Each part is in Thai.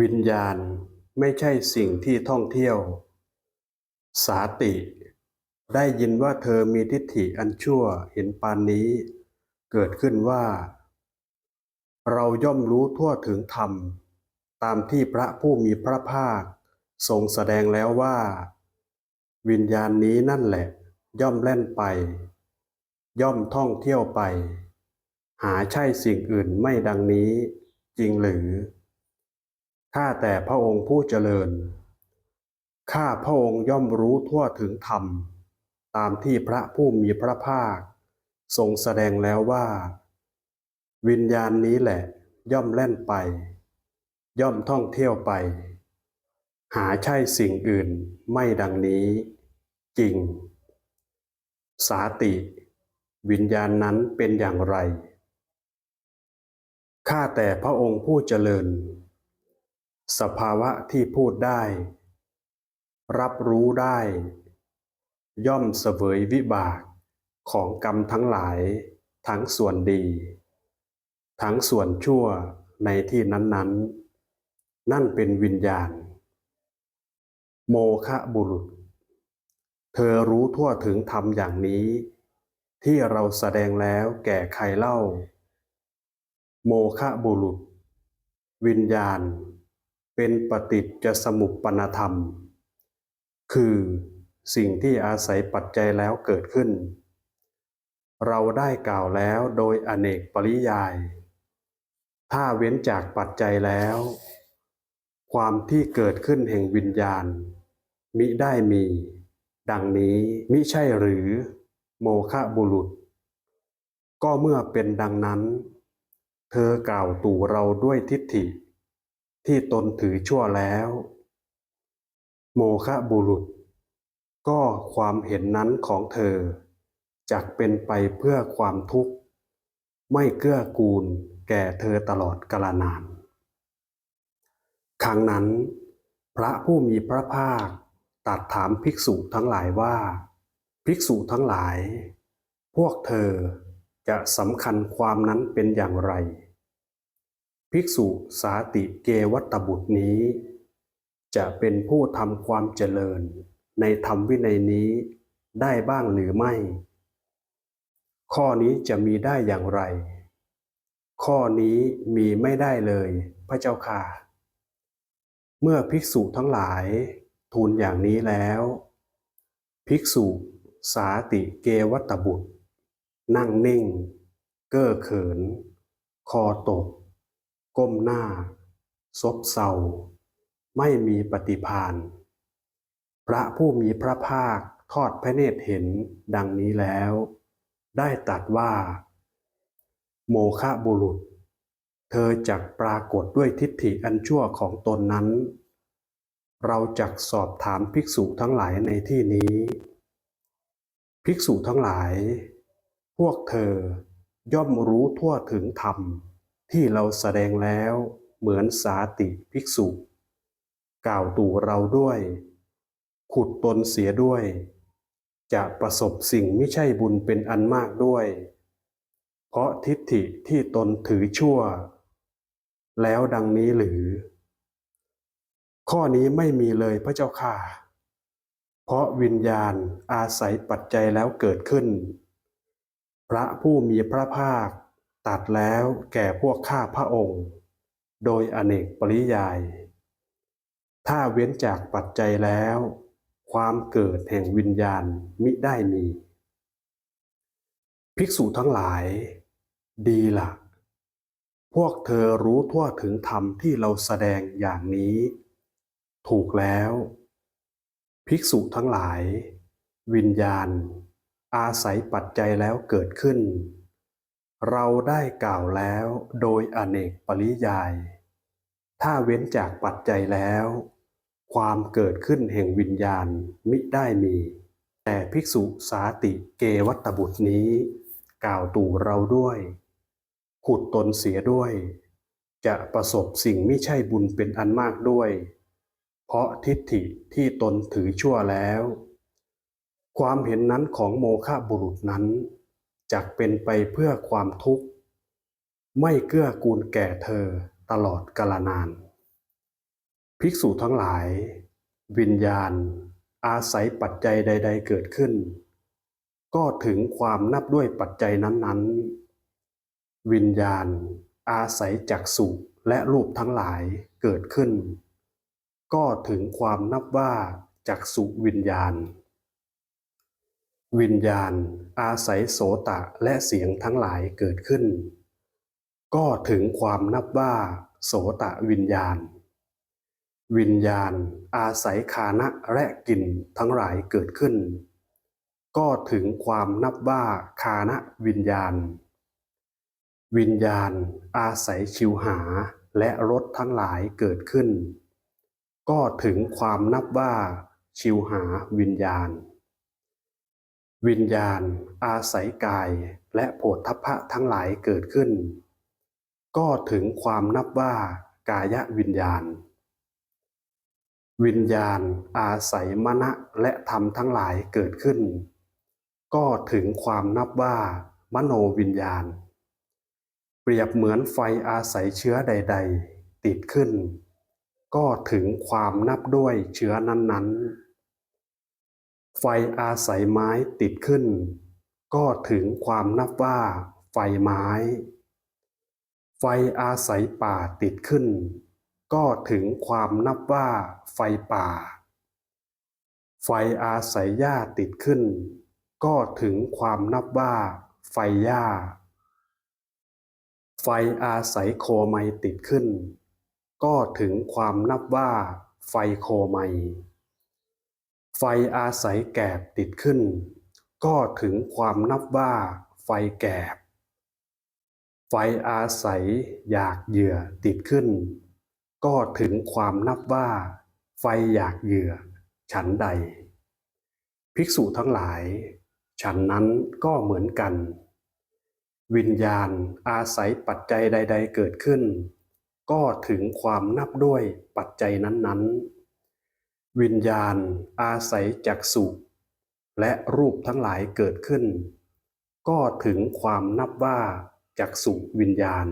วิญญาณไม่ใช่สิ่งที่ท่องเที่ยว สาติ ได้ยินว่าเธอมีทิฏฐิอันชั่วเห็นปานนี้ เกิดขึ้นว่า เราย่อมรู้ทั่วถึงธรรม ตามที่พระผู้มีพระภาค ทรงแสดงแล้วว่า วิญญาณนี้นั่นแหละ ย่อมแล่นไป ย่อมท่องเที่ยวไป หาใช่สิ่งอื่นไม่ดังนี้ จริงหรือ ข้าแต่พระองค์ผู้เจริญ ข้าพระองค์ย่อมรู้ทั่วถึงธรรม ตามที่พระผู้มีพระภาค ทรงแสดงแล้วว่า วิญญาณนี้แหละย่อมแล่นไป ย่อมท่องเที่ยวไป หาใช่สิ่งอื่นไม่ดังนี้ จริง สาติ วิญญาณนั้นเป็นอย่างไร ข้าแต่พระองค์ผู้เจริญ สภาวะที่พูดได้ รับรู้ได้ ย่อมเสวยวิบากของกรรมทั้งหลาย ทั้งส่วนดี ทั้งส่วนชั่วในที่นั้นๆนั่นเป็นวิญญาณ โมคะบุรุษ เธอรู้ทั่วถึงธรรมอย่างนี้ ที่เราแสดงแล้วแก่ใครเล่า โมคะบุรุษ วิญญาณ เป็นปฏิจจสมุปปนธรรม คือสิ่งที่อาศัยปัจจัยแล้วเกิดขึ้น เราได้กล่าวแล้วโดยอเนกปริยาย ถ้าเว้นจากปัจจัยแล้ว ความที่เกิดขึ้นแห่งวิญญาณ มิได้มี ดังนี้มิใช่หรือโมคะบุรุษ ก็เมื่อเป็นดังนั้น เธอกล่าวตู่เราด้วยทิฏฐิ ที่ตนถือชั่วแล้ว โมคะบุรุษ ก็ความเห็นนั้นของเธอจักเป็นไปเพื่อความทุกข์ ไม่เกื้อกูลแก่เธอตลอดกาลนาน ครั้งนั้น พระผู้มีพระภาคตรัสถามภิกษุทั้งหลายว่า ภิกษุทั้งหลาย พวกเธอจะสำคัญความนั้นเป็นอย่างไร ภิกษุสาติเกวัตบุตรนี้ จะเป็นผู้ทำความเจริญในธรรมวินัยนี้ได้บ้างหรือไม่ ข้อนี้จะมีได้อย่างไร ข้อนี้มีไม่ได้เลยพระเจ้าค่ะ เมื่อภิกษุทั้งหลายทูลอย่างนี้แล้ว ภิกษุสาติเกวัตบุตร นั่งนิ่ง เก้อเขิน คอตก ก้มหน้า ซบเซาไม่มีปฏิพานพระผู้มีพระภาคทอดพระเนตรเห็นดังนี้แล้ว ได้ตรัสว่า โมคะบุรุษ เธอจักปรากฏด้วยทิฏฐิอันชั่วของตนนั้น เราจักสอบถามภิกษุทั้งหลายในที่นี้ ภิกษุทั้งหลาย พวกเธอย่อมรู้ทั่วถึงธรรม ที่เราแสดงแล้วเหมือนสาติภิกษุ กล่าวตู่เราด้วย ขุดตนเสียด้วย จะประสบสิ่งไม่ใช่บุญเป็นอันมากด้วย เพราะทิฏฐิที่ตนถือชั่ว แล้วดังนี้หรือ ข้อนี้ไม่มีเลยพระเจ้าค่ะ เพราะวิญญาณอาศัยปัจจัยแล้วเกิดขึ้น พระผู้มีพระภาค ตัดแล้วแก่พวกข้าพระองค์ โดยอเนกปริยาย ถ้าเว้นจากปัจจัยแล้ว ความเกิดแห่งวิญญาณมิได้มี ภิกษุทั้งหลาย ดีละ่ะ พวกเธอรู้ทั่วถึงธรรมที่เราแสดงอย่างนี้ ถูกแล้ว ภิกษุทั้งหลาย วิญญาณ อาศัยปัจจัยแล้วเกิดขึ้น เราได้กล่าวแล้วโดยอเนกปริยาย ถ้าเว้นจากปัจจัยแล้ว ความเกิดขึ้นแห่งวิญญาณมิได้มี แต่ภิกษุสาติเกวัตบุตรนี้ กล่าวตู่เราด้วย ขุดตนเสียด้วย จะประสบสิ่งไม่ใช่บุญเป็นอันมากด้วย เพราะทิฏฐิที่ตนถือชั่วแล้ว ความเห็นนั้นของโมฆะบุรุษนั้น จักเป็นไปเพื่อความทุกข์ ไม่เกื้อกูลแก่เธอตลอดกาลนาน ภิกษุทั้งหลาย วิญญาณ อาศัยปัจจัยใด ๆ เกิดขึ้น ก็ถึงความนับด้วยปัจจัยนั้นๆ วิญญาณ อาศัยจักสุและรูปทั้งหลายเกิดขึ้น ก็ถึงความนับว่าจักสุวิญญาณ วิญญาณ อาศัยโสตะและเสียงทั้งหลายเกิดขึ้น ก็ถึงความนับว่า โสตะวิญญาณ วิญญาณ อาศัยคานะและกลิ่นทั้งหลายเกิดขึ้น ก็ถึงความนับว่าคานะวิญญาณ วิญญาณ อาศัยชิวหาและรสทั้งหลายเกิดขึ้น ก็ถึงความนับว่าชิวหาวิญญาณ วิญญาณ อาศัยกาย และโผฏฐัพพะทั้งหลายเกิดขึ้น ก็ถึงความนับว่ากายวิญญาณ วิญญาณ อาศัยมณะและธรรมทั้งหลายเกิดขึ้น ก็ถึงความนับว่า มโนวิญญาณ เปรียบเหมือนไฟอาศัยเชื้อใด ๆ ติดขึ้น ก็ถึงความนับด้วยเชื้อนั้น ๆ ไฟอาศัยไม้ติดขึ้น ก็ถึงความนับว่าไฟไม้ ไฟอาศัยป่าติดขึ้น ก็ถึงความนับว่าไฟป่า ไฟอาศัยหญ้าติดขึ้น ก็ถึงความนับว่าไฟหญ้า ไฟอาศัยโคไมติดขึ้น ก็ถึงความนับว่าไฟโคไม ไฟอาศัยแกบติดขึ้น ก็ถึงความนับว่าไฟแกบ ไฟอาศัยอยากเหยื่อติดขึ้น ก็ถึงความนับว่า ไฟอยากเหยื่อ ฉันใด ภิกษุทั้งหลาย ฉันนั้นก็เหมือนกัน วิญญาณอาศัยปัจจัยใด ๆ เกิดขึ้น ก็ถึงความนับด้วยปัจจัยนั้นๆ วิญญาณอาศัยจักสุและรูปทั้งหลายเกิดขึ้น ก็ถึงความนับว่าจักสุวิญญาณ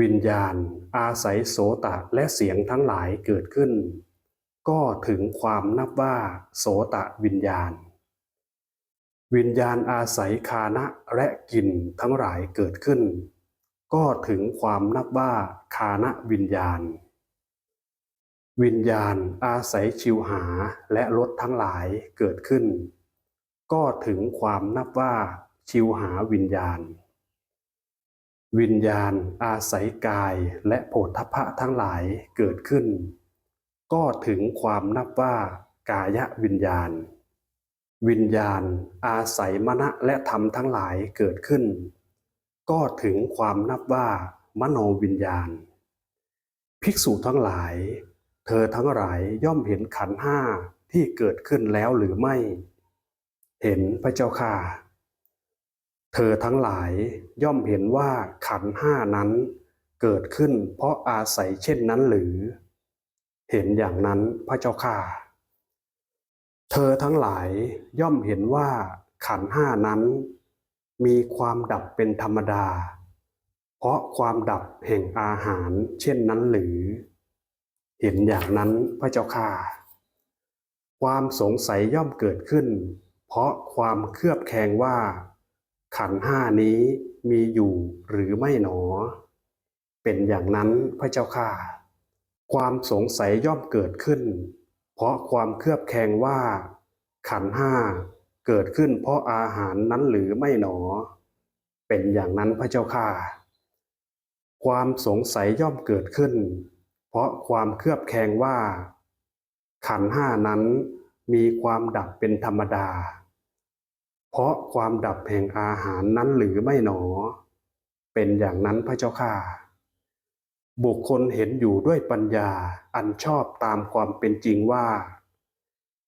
วิญญาณอาศัยโสตะและเสียงทั้งหลายเกิดขึ้น ก็ถึงความนับว่าโสตะวิญญาณ วิญญาณอาศัยคานะและกลิ่นทั้งหลายเกิดขึ้น ก็ถึงความนับว่าคานะวิญญาณ วิญญาณอาศัยชิวหาและรสทั้งหลายเกิดขึ้น ก็ถึงความนับว่าชิวหาวิญญาณ วิญญาณอาศัยกายและโผฏฐัพพะทั้งหลายเกิดขึ้น ก็ถึงความนับว่ากายวิญญาณ วิญญาณอาศัยมณะและธรรมทั้งหลายเกิดขึ้น ก็ถึงความนับว่ามโนวิญญาณ ภิกษุทั้งหลาย เธอทั้งหลายย่อมเห็นขันห้าที่เกิดขึ้นแล้วหรือไม่ เห็นพระเจ้าค่ะ เธอทั้งหลายย่อมเห็นว่าขันห้านั้นเกิดขึ้นเพราะอาศัยเช่นนั้นหรือ เห็นอย่างนั้นพระเจ้าค่ะ เธอทั้งหลายย่อมเห็นว่าขันห้านั้น มีความดับเป็นธรรมดา เพราะความดับแห่งอาหารเช่นนั้นหรือ เห็นอย่างนั้นพระเจ้าค่ะ ความสงสัยย่อมเกิดขึ้น เพราะความเคลือบแคลงว่า ขันห้านี้มีอยู่หรือไม่หนอ เป็นอย่างนั้นพระเจ้าค่ะ ความสงสัยย่อมเกิดขึ้น เพราะความเคลือบแคลงว่า ขันห้าเกิดขึ้นเพราะอาหารนั้นหรือไม่หนอ เป็นอย่างนั้นพระเจ้าค่ะ ความสงสัยย่อมเกิดขึ้น เพราะความเคลือบแคลงว่า ขันห้านั้นมีความดับเป็นธรรมดา เพราะความดับแห่งอาหารนั้นหรือไม่หนอ เป็นอย่างนั้นพระเจ้าค่ะ บุคคลเห็นอยู่ด้วยปัญญาอันชอบตามความเป็นจริงว่า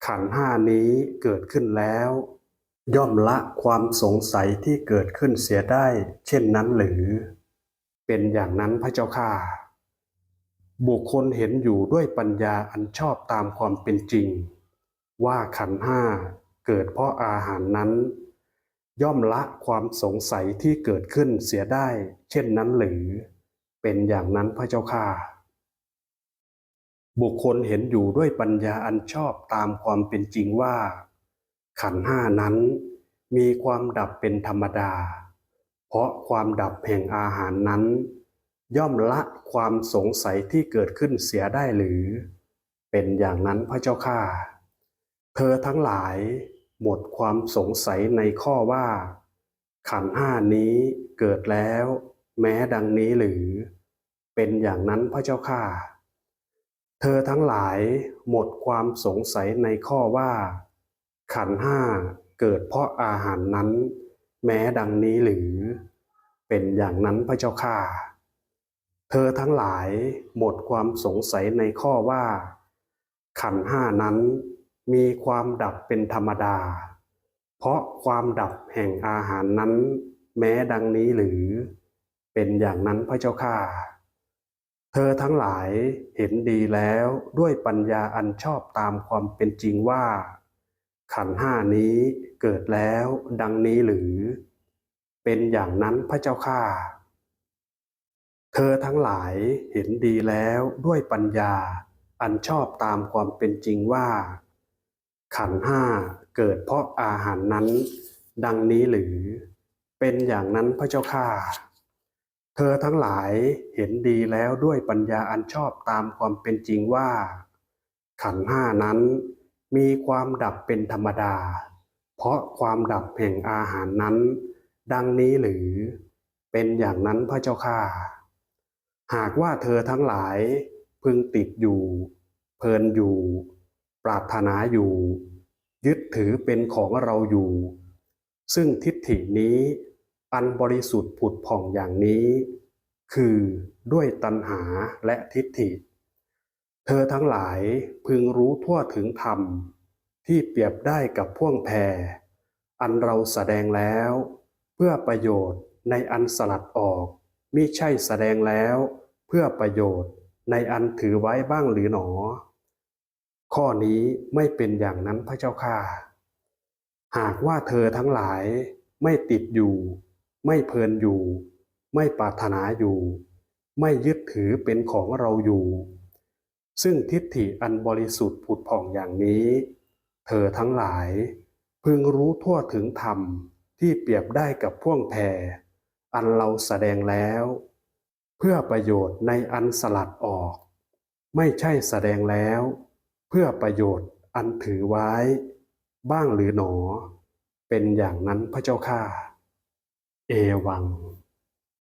ขันห้านี้เกิดขึ้นแล้ว ย่อมละความสงสัยที่เกิดขึ้นเสียได้ เช่นนั้นหรือ เป็นอย่างนั้นพระเจ้าค่ะ บุคคลเห็นอยู่ด้วยปัญญาอันชอบตามความเป็นจริง ว่าขันห้าเกิดเพราะอาหารนั้น ย่อมละความสงสัยที่เกิดขึ้นเสียได้ เช่นนั้นหรือ เป็นอย่างนั้นพระเจ้าค่ะ บุคคลเห็นอยู่ด้วยปัญญาอันชอบตามความเป็นจริงว่า ขันห้านั้น มีความดับเป็นธรรมดา เพราะความดับแห่งอาหารนั้น ย่อมละความสงสัยที่เกิดขึ้นเสียได้หรือ เป็นอย่างนั้นพระเจ้าข้าเธอทั้งหลายหมดความสงสัยในข้อว่า ขันห้านี้เกิดแล้ว แม้ดังนี้หรือ เป็นอย่างนั้นพระเจ้าข้าเธอทั้งหลายหมดความสงสัยในข้อว่า ขันห้าเกิดเพราะอาหารนั้น แม้ดังนี้หรือ เป็นอย่างนั้นพระเจ้าข้า เธอทั้งหลายหมดความสงสัยในข้อว่า ขันห้านั้นมีความดับเป็นธรรมดา เพราะความดับแห่งอาหารนั้น แม้ดังนี้หรือ เป็นอย่างนั้นพระเจ้าข้าเธอทั้งหลายเห็นดีแล้วด้วยปัญญาอันชอบตามความเป็นจริงว่า ขันห้านี้เกิดแล้วดังนี้หรือ เป็นอย่างนั้นพระเจ้าข้า เธอทั้งหลายเห็นดีแล้วด้วยปัญญา อันชอบตามความเป็นจริงว่า ขันห้าเกิดเพราะอาหารนั้น ดังนี้หรือ เป็นอย่างนั้นพระเจ้าข้าเธอทั้งหลายเห็นดีแล้วด้วยปัญญาอันชอบตามความเป็นจริงว่า ขันห้านั้น มีความดับเป็นธรรมดา เพราะความดับแห่งอาหารนั้น ดังนี้หรือ เป็นอย่างนั้นพระเจ้าข้า หากว่าเธอทั้งหลายพึงติดอยู่ เพลินอยู่ ปรารถนาอยู่ ยึดถือเป็นของเราอยู่ ซึ่งทิฏฐินี้อันบริสุทธิ์ผุดผ่องอย่างนี้ คือด้วยตัณหาและทิฏฐิ เธอทั้งหลายพึงรู้ทั่วถึงธรรม ที่เปรียบได้กับพ่วงแพร อันเราแสดงแล้ว เพื่อประโยชน์ในอันสลัดออก มิใช่แสดงแล้วเพื่อประโยชน์ในอันถือไว้บ้างหรือหนอ ข้อนี้ไม่เป็นอย่างนั้นพระเจ้าข้าหากว่าเธอทั้งหลายไม่ติดอยู่ ไม่เพลินอยู่ ไม่ปรารถนาอยู่ ไม่ยึดถือเป็นของเราอยู่ ซึ่งทิฏฐิอันบริสุทธิ์ผุดผ่องอย่างนี้ เธอทั้งหลายพึงรู้ทั่วถึงธรรมที่เปรียบได้กับพ่วงแพร อันเราแสดงแล้ว เพื่อประโยชน์ในอันสลัดออก ไม่ใช่แสดงแล้ว เพื่อประโยชน์อันถือไว้ บ้างหรือหนอ เป็นอย่างนั้นพระเจ้าข้า เอวัง